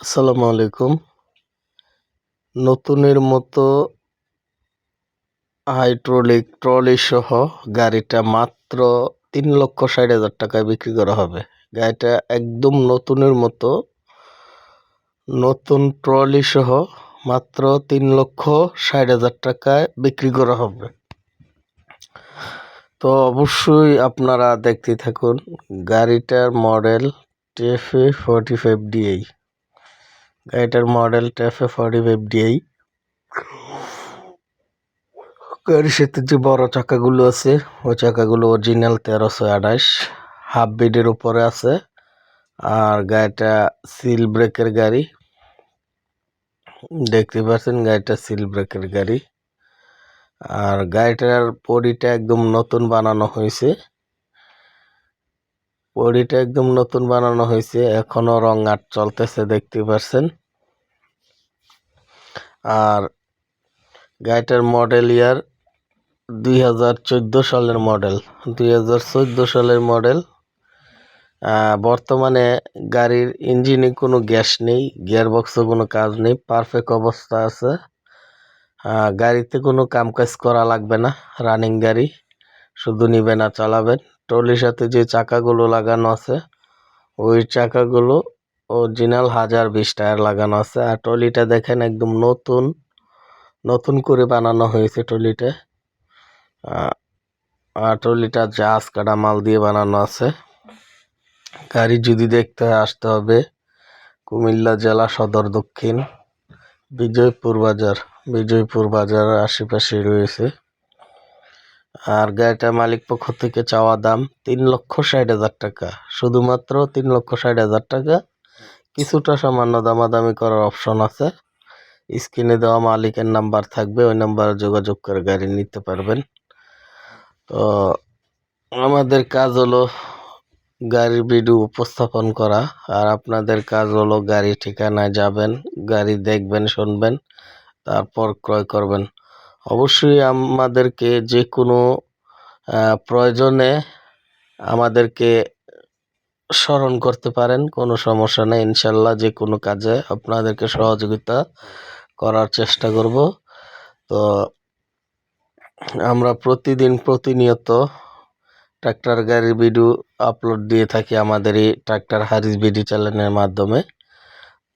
আসসালামু আলাইকুম। নতুনের মতো হাইড্রোলিক ট্রলি সহ গাড়িটা মাত্র তিন লক্ষ ষাট হাজার টাকায় বিক্রি করা হবে। গাড়িটা একদম নতুনের মতো। নতুন ট্রলি সহ মাত্র তিন লক্ষ ষাট হাজার টাকায় বিক্রি করা হবে। তো অবশ্যই আপনারা দেখতে থাকুন গাড়িটার model TFA forty five DI গাড়িটার model TFA forty five DI গাড়ির সাথে যে বড় চাকাগুলো আছে, ওই চাকাগুলো অরিজিনাল তেরোশো আঠাশ হাফ বিডের উপরে আছে, আর গাড়িটা সিল ব্রেকের গাড়ি। দেখতে পাচ্ছেন গাড়িটা সিল ব্রেকের গাড়ি। আর গাড়িটার বডিটা একদম নতুন বানানো হয়েছে। বডিটা একদম নতুন বানানো হয়েছে, এখনও রং আট চলতেছে, দেখতে পাচ্ছেন আর গাড়িটার মডেল ইয়ার দুই হাজার চোদ্দ সালের মডেল, দুই হাজার চোদ্দ সালের মডেল। বর্তমানে গাড়ির ইঞ্জিনে কোনো গ্যাস নেই গিয়ারবক্সে কোনো কাজ নেই, পারফেক্ট অবস্থা আছে। গাড়িতে কোনো কাম কাজ করা লাগবে না, রানিং গাড়ি, শুধু নিবে না চালাবেন। ট্রলির সাথে যে চাকাগুলো লাগানো আছে, ওই চাকাগুলো অরিজিনাল হাজার বিশ টায়ার লাগানো আছে। আর ট্রলিটা দেখেন একদম নতুন নতুন করে বানানো হয়েছে ট্রলিটা। আর ট্রলিটা জাহাজ কাটা মাল দিয়ে বানানো আছে। গাড়ি যদি দেখতে হয়, আসতে হবে কুমিল্লা জেলা সদর দক্ষিণ, বিজয়পুর বাজার। বিজয়পুর বাজার আশেপাশে রয়েছে। আর গাড়িটার মালিক পক্ষ থেকে চাওয়া দাম তিন লক্ষ ষাট হাজার টাকা। শুধুমাত্র তিন লক্ষ ষাট হাজার টাকা। কিছুটা সামান্য দামাদামি করার অপশন আছে। স্ক্রিনে দেওয়া মালিকের নাম্বার থাকবে, ওই নাম্বারে যোগাযোগ করে গাড়ি নিতে পারবেন। তো আমাদের কাজ হলো গাড়ির ভিডিও উপস্থাপন করা, আর আপনাদের কাজ হলো গাড়ি ঠিকানায় যাবেন, গাড়ি দেখবেন, শুনবেন, তারপর ক্রয় করবেন। অবশ্যই আমাদেরকে যে কোনো প্রয়োজনে আমাদেরকে স্মরণ করতে পারেন, কোনো সমস্যা নেই। ইনশাল্লাহ যে কোনো কাজে আপনাদেরকে সহযোগিতা করার চেষ্টা করব। তো আমরা প্রতিদিন প্রতিনিয়ত ট্রাক্টর গাড়ির ভিডিও আপলোড দিয়ে থাকি আমাদের এই ট্রাক্টর হারিস বিডি চ্যানেলের মাধ্যমে।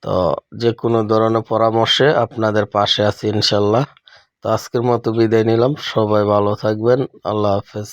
তো যে কোনো ধরনের পরামর্শে আপনাদের পাশে আছি ইনশাল্লাহ। তো আজকের মতো বিদায় নিলাম। সবাই ভালো থাকবেন। আল্লাহ হাফেজ।